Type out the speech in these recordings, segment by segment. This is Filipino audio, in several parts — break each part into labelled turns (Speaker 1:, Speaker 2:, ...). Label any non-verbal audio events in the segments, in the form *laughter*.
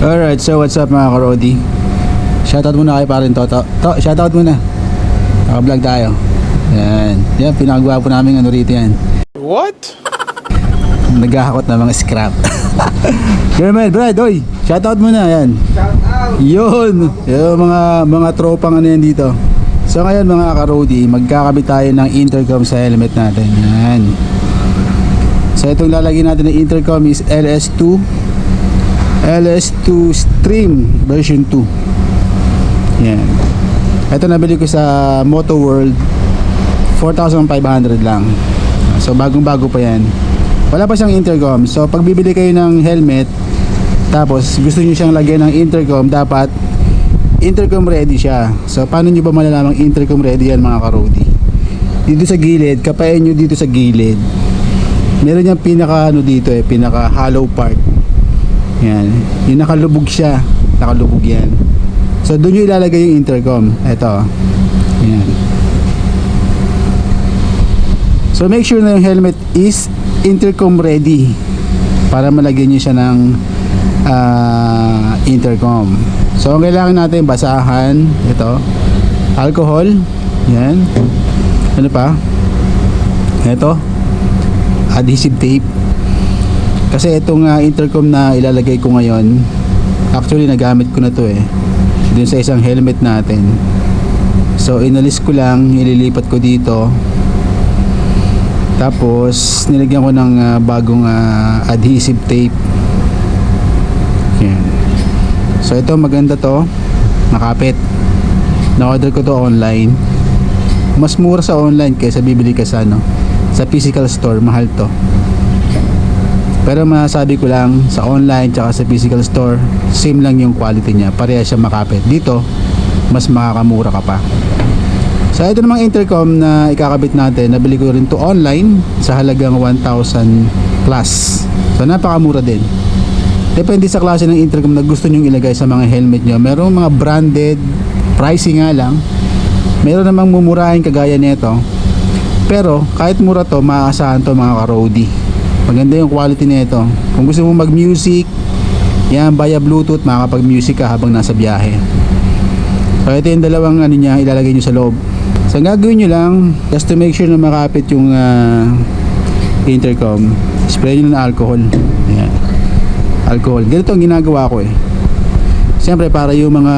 Speaker 1: Alright, so what's up mga karodi? Shoutout muna kay parin Toto. To, shoutout muna. Naka-vlog tayo. Yan. Yan, pinakagwapo namin ano rito yan.
Speaker 2: What?
Speaker 1: Naghahakot na mga scrap. *laughs* Kermel, Brad, oy. Shoutout muna, yan. Yun. Yung mga, mga tropang ano yan dito. So ngayon mga karodi, magkakabit tayo ng intercom sa helmet natin. Yan. So itong lalagyan natin ng intercom is LS2 LS2 Stream version 2 yan. Ito nabili ko sa Moto World. 4,500 lang. So bagong bago pa yan. Wala pa siyang intercom. So pag bibili kayo ng helmet tapos gusto niyo siyang lagyan ng intercom dapat intercom ready siya. So paano niyo ba malalamang intercom ready yan mga karodi dito sa gilid kapain nyo dito sa gilid. Meron niyang pinaka ano dito eh pinaka hollow part yan. Yung nakalubog siya. Nakalubog yan. So, doon yung ilalagay yung intercom. Ito. Yan. So, make sure na yung helmet is intercom ready. Para malagyan nyo siya ng ah, intercom. So, ang kailangan natin, basahan. Ito. Alcohol. Yan. Ano pa? Ito. Adhesive tape. Kasi itong ah, intercom na ilalagay ko ngayon, actually nagamit ko na to eh. Dun sa isang helmet natin. So inalis ko lang, ililipat ko dito. Tapos nilagyan ko ng ah, bagong ah, adhesive tape. Yan. So ito maganda to, makapit. Na-order ko to online. Mas mura sa online kaysa bibili ka sa ano, sa physical store, mahal to. Pero masasabi ko lang sa online tsaka sa physical store, same lang yung quality niya. Pareha siya makapit. Dito, mas makakamura ka pa. So ito namang intercom na ikakabit natin, nabili ko rin to online sa halagang 1,000 plus. So napakamura din. Depende sa klase ng intercom na gusto nyong ilagay sa mga helmet nyo. Merong mga branded, pricey nga lang. Meron namang mumurahin kagaya nito. Pero kahit mura to, maaasahan to mga karodi. Maganda yung quality nito. Kung gusto mo mag-music, yan, via Bluetooth, makakapag-music ka habang nasa biyahe. So ito yung dalawang ano niya, ilalagay nyo sa loob. So ang gagawin nyo lang, just to make sure na makapit yung ah, intercom, spray nyo ng alcohol. Ayan. Alcohol. Ganito ang ginagawa ko eh. Siyempre para yung mga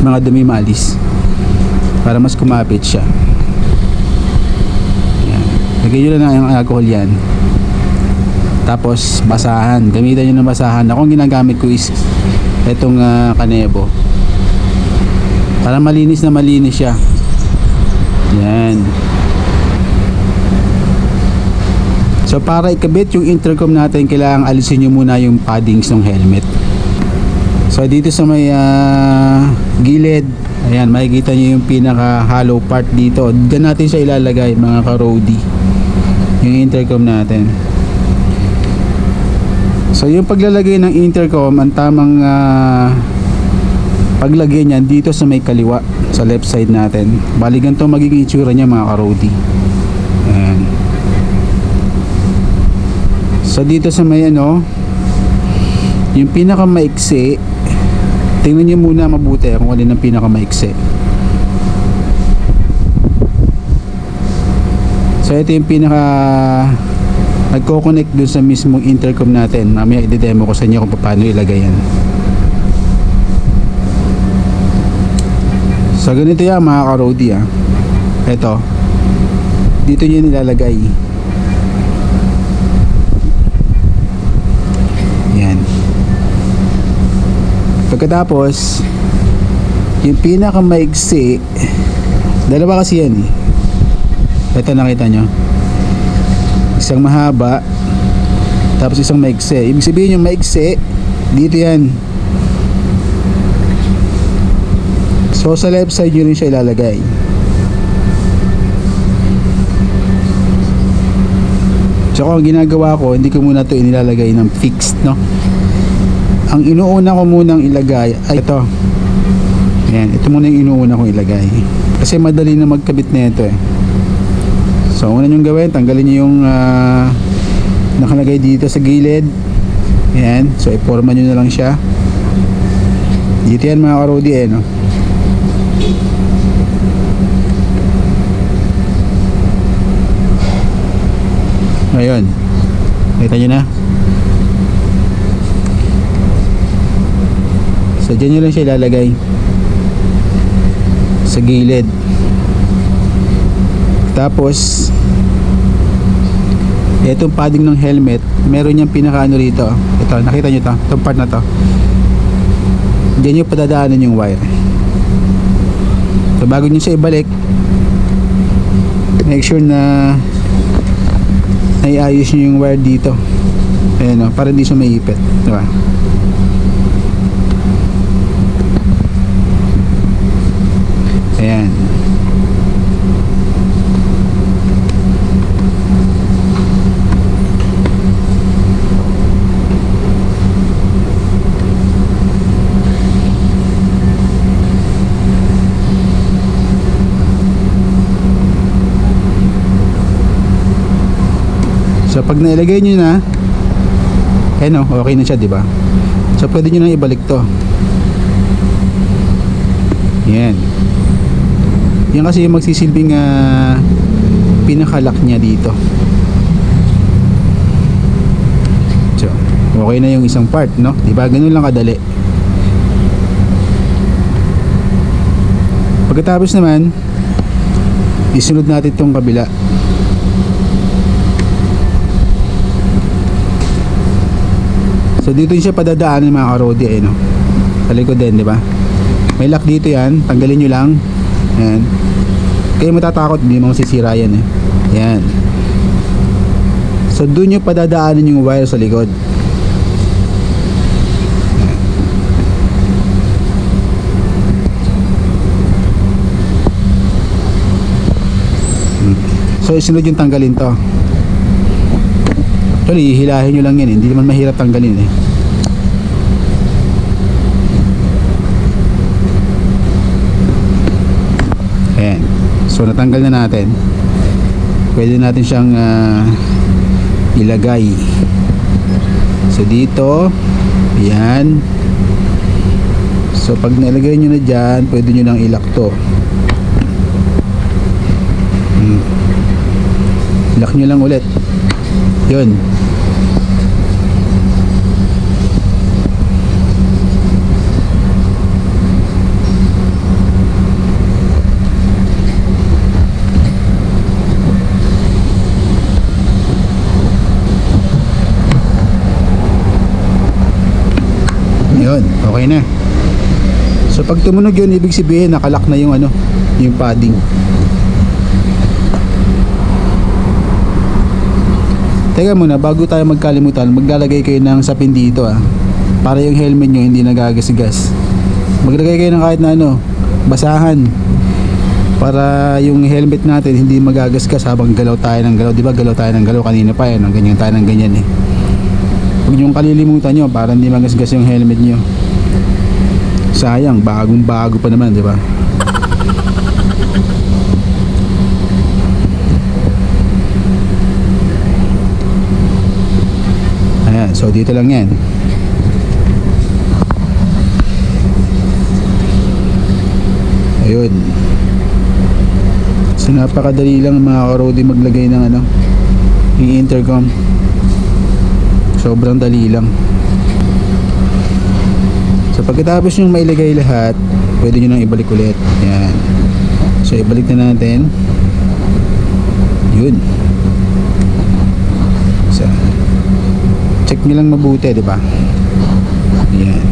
Speaker 1: mga dumi maalis. Para mas kumapit siya. Lagay nyo lang ng alcohol yan. Tapos basahan. Gamitan nyo ng basahan. Ako ang ginagamit ko is itong ah, kanebo. Para malinis na malinis siya. Yan. So para ikabit yung intercom natin, kailangan alisin nyo muna yung paddings ng helmet. So dito sa may ah, gilid, ayan, makikita nyo yung pinaka hollow part dito. Diyan natin siya ilalagay mga ka-roadie. Yung intercom natin. So yung paglalagay ng intercom, ang tamang ah, paglagay niyan dito sa may kaliwa, sa left side natin. Bali ganito magiging itsura niya mga ka-roadie. Ayan. So dito sa may ano, yung pinaka maiksi, tingnan niyo muna mabuti kung alin ang pinaka maiksi. So ito yung pinaka nagko-connect dun sa mismong intercom natin. Mamaya i-demo ko sa inyo kung paano ilagay yan. So ganito yan mga ka-roadie ah. Ito. Dito nyo nilalagay. Yan. Pagkatapos, yung pinaka maigsi, dalawa kasi yan eh. Ito nakita nyo. Isang mahaba, tapos isang maigsi. Ibig sabihin yung maigsi, dito yan. So sa left side nyo rin siya ilalagay. So kung ginagawa ko, hindi ko muna to inilalagay ng fixed, no? Ang inuuna ko munang ilagay ay ito. Ayan, ito muna yung inuuna kong ilagay. Kasi madali na magkabit na ito eh. So, una nyong gawin, tanggalin nyo yung ah, nakalagay dito sa gilid. Yan. So, iporma nyo na lang siya. Dito yan mga karodi eh, no? Ayun. Kita nyo na. So, dyan nyo lang siya ilalagay. Sa gilid. Tapos, itong padding ng helmet, meron niyang pinakaano rito. Ito, nakita nyo to? Itong part na to. Diyan nyo padadaanan yung wire. So, bago nyo siya ibalik, make sure na naiayos nyo yung wire dito. Ayan o, para hindi siya maipit. Diba? Ayan. So pag nailagay nyo na, eh no, okay na siya, di ba? So pwede nyo na ibalik to. Yan. Yan kasi yung magsisilbing uh, pinakalock niya dito. So, okay na yung isang part, no? Di ba? Ganun lang kadali. Pagkatapos naman, isunod natin tong kabila. So dito siya padadaanan mga karodi eh no. Sa likod din, di ba? May lock dito yan, tanggalin nyo lang. Yan. Kayo matatakot, hindi mo masisira yan eh. Yan. So doon nyo padadaanan yung wire sa likod. So isunod yung tanggalin to. Actually, hihilahin nyo lang yan. eh. Hindi naman mahirap tanggalin eh. Ayan. So, natanggal na natin. Pwede natin siyang ah, ilagay. So, dito. Ayan. So, pag nilagay nyo na dyan, pwede nyo nang ilak to. Hmm. Ilak nyo lang ulit. Yun. Okay na. So pag tumunog yun, ibig sabihin nakalak na yung ano, yung padding. Teka muna, bago tayo magkalimutan, maglalagay kayo ng sapin dito ah. Para yung helmet nyo hindi nagagasgas. Maglagay kayo ng kahit na ano, basahan. Para yung helmet natin hindi magagasgas habang galaw tayo ng galaw. Di ba galaw tayo ng galaw kanina pa yan, ganyan tayo ng ganyan eh. Huwag niyong kalilimutan nyo para hindi magasgas yung helmet nyo. Sayang, bagong bago pa naman, di ba? Ayan, so dito lang yan. Ayun. So napakadali lang mga karodi maglagay ng ano, yung intercom. Sobrang dali lang. Pagkatapos yung mailagay lahat, pwede nyo nang ibalik ulit. Yan. So ibalik na natin. Yun. So, check nyo lang mabuti, di ba? Yan.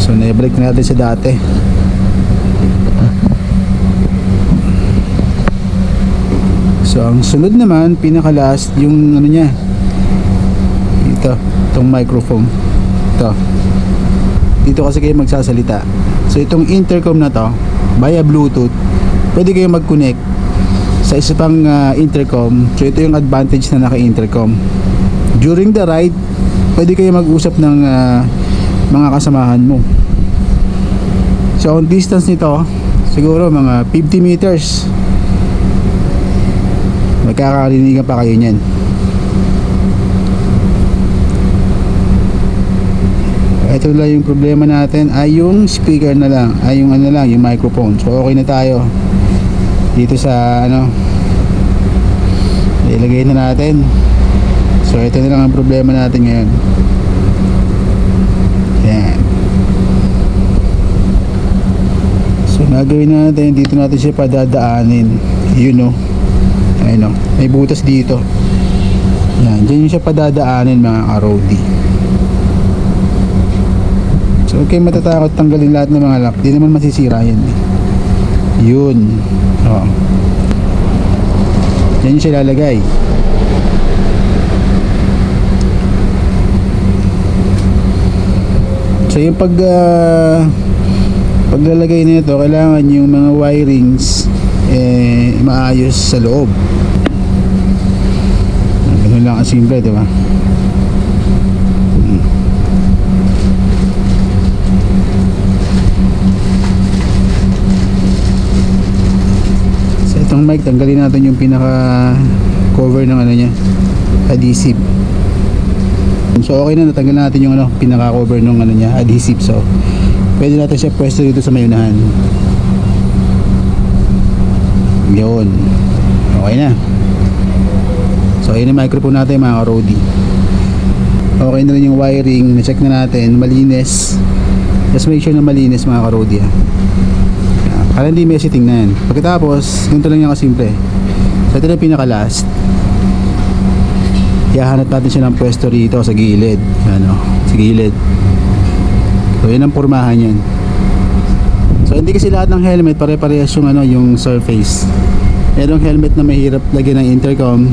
Speaker 1: So naibalik na natin sa dati. So ang sunod naman, pinaka last, yung ano niya. Ito, itong microphone. Ito. Dito kasi kayo magsasalita. So itong intercom na to, via Bluetooth, pwede kayo mag-connect sa isa pang ah, intercom. So ito yung advantage na naka-intercom. During the ride, pwede kayo mag-usap ng ah, mga kasamahan mo. So ang distance nito, siguro mga 50 meters. Magkakakarinigan pa kayo niyan. Ito lang yung problema natin ay yung speaker na lang, ay yung ano lang, yung microphone. So okay na tayo. Dito sa ano, ilagay na natin. So ito na lang ang problema natin ngayon. Yan. So gagawin natin, dito natin siya padadaanin. Yun o. Ayun o. May butas dito. Yan. Diyan yung siya padadaanin mga karodi. So okay matatakot tanggalin lahat ng mga lock. Di naman masisira yan eh. Yun. Oo. Yan yung siya lalagay. So yung pag ah, paglalagay nito kailangan yung mga wirings eh maayos sa loob. Ganun lang kasimple, di ba? Hmm. Sa itong mic, tanggalin natin yung pinaka cover ng ano niya, adhesive. So okay na natanggal natin yung ano, pinaka cover ng ano niya, adhesive. So pwede natin siya pwesto dito sa mayunahan. Yun. Okay na. So ayun yung microphone natin mga karodi. Okay na rin yung wiring, na-check na natin, malinis. Just make sure na malinis mga karodi ha. Para hindi messy tingnan. Pagkatapos, ganito lang yung kasimple. So ito na yung pinaka last. Ihahanap natin siya ng pwesto rito sa gilid. Ano, sa gilid. So yun ang pormahan yan. So hindi kasi lahat ng helmet pare-parehas yung ano, yung surface. Merong helmet na mahirap lagyan ng intercom.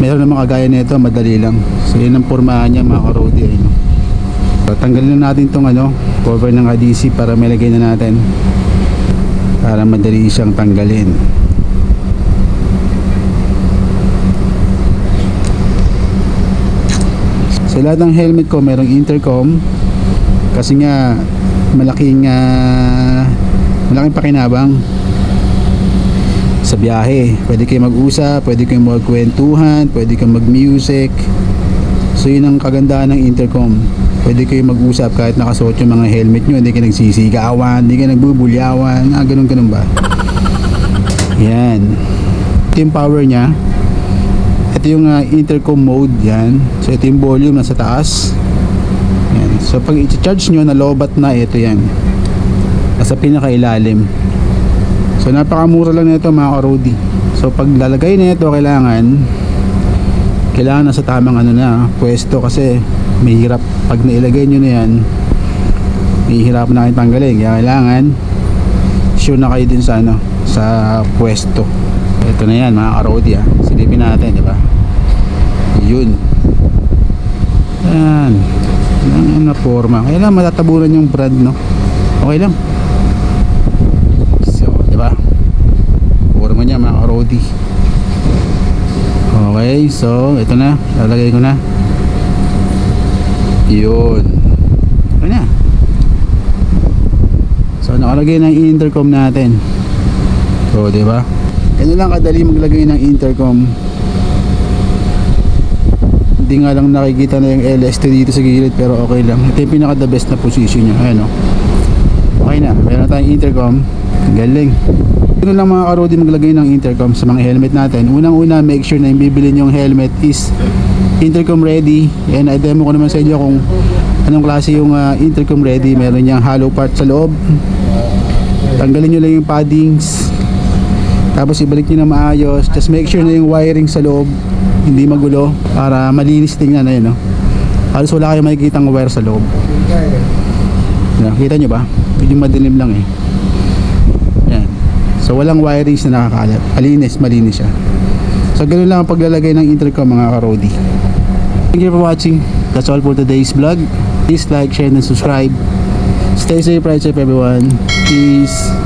Speaker 1: Meron naman kagaya nito, madali lang. So yun ang pormahan niya mga karodi. Ayun. So, tanggalin na natin tong ano, cover ng adhesive para may lagay na natin. Para madali siyang tanggalin. Sa lahat ng helmet ko merong intercom kasi nga malaking ah, malaking pakinabang sa biyahe. Pwede kayo mag-usap, pwede kayo magkwentuhan, pwede kayo mag-music. So yun ang kagandahan ng intercom. Pwede kayo mag-usap kahit nakasuot yung mga helmet nyo, hindi kayo nagsisigawan, hindi kayo nagbubulyawan, ah, ganun ganun ba? Yan. Yung power niya. Ito yung ah, intercom mode yan. So ito yung volume nasa taas. Yan. So pag i-charge nyo na lobat na ito yan. Nasa pinakailalim. So napakamura lang nito mga karodi. So pag lalagay na ito kailangan kailangan nasa tamang ano na pwesto kasi mahirap. Pag nailagay nyo na yan mahihirap na kayo tanggalin. Kaya kailangan sure na kayo din sa ano sa pwesto. Ito na yan mga karodi ah. Silipin natin di ba? Yun. Yan. Yan na forma kailangan matatabunan yung brand no? Okay lang. So di ba? Forma niya mga karodi okay so ito na. Lalagay ko na. Yun. Ano na? So nakalagay na yung intercom natin. So di ba? Ganun lang kadali maglagay ng intercom. Hindi nga lang nakikita na yung LS2 dito sa gilid pero okay lang. Ito yung pinaka the best na position niya. Ayan o okay na. Meron tayong intercom. Galing Ganun lang mga karodi maglagay ng intercom sa mga helmet natin. Unang-una, make sure na yung bibili yung helmet is intercom ready. And i-demo ko naman sa inyo kung anong klase yung ah, intercom ready. Meron niyang hollow part sa loob. Tanggalin nyo lang yung paddings. Tapos ibalik nyo na maayos. Just make sure na yung wiring sa loob hindi magulo para malinis tingnan na yun. No? Halos wala kayong makikita ng wire sa loob. Nakita nyo ba? Medyo madilim lang eh. So walang wirings na nakakalat. Malinis, malinis siya. So ganun lang ang paglalagay ng intercom mga karodi. Thank you for watching. That's all for today's vlog. Please like, share, and subscribe. Stay safe, right safe everyone. Peace.